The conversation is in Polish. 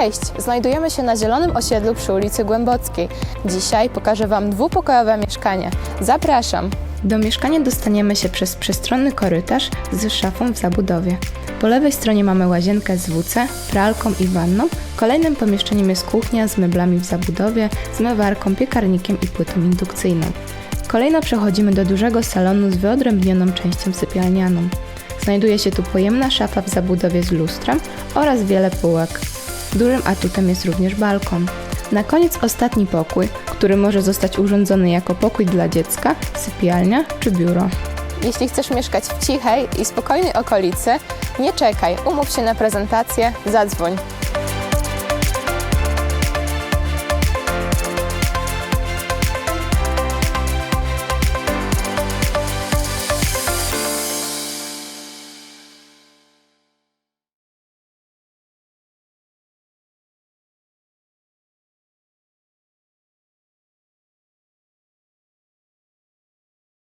Cześć! Znajdujemy się na zielonym osiedlu przy ulicy Głębockiej. Dzisiaj pokażę Wam dwupokojowe mieszkanie. Zapraszam! Do mieszkania dostaniemy się przez przestronny korytarz z szafą w zabudowie. Po lewej stronie mamy łazienkę z WC, pralką i wanną. Kolejnym pomieszczeniem jest kuchnia z meblami w zabudowie, zmywarką, piekarnikiem i płytą indukcyjną. Kolejno przechodzimy do dużego salonu z wyodrębnioną częścią sypialnianą. Znajduje się tu pojemna szafa w zabudowie z lustrem oraz wiele półek. Dużym atutem jest również balkon. Na koniec ostatni pokój, który może zostać urządzony jako pokój dla dziecka, sypialnia czy biuro. Jeśli chcesz mieszkać w cichej i spokojnej okolicy, nie czekaj, umów się na prezentację, zadzwoń.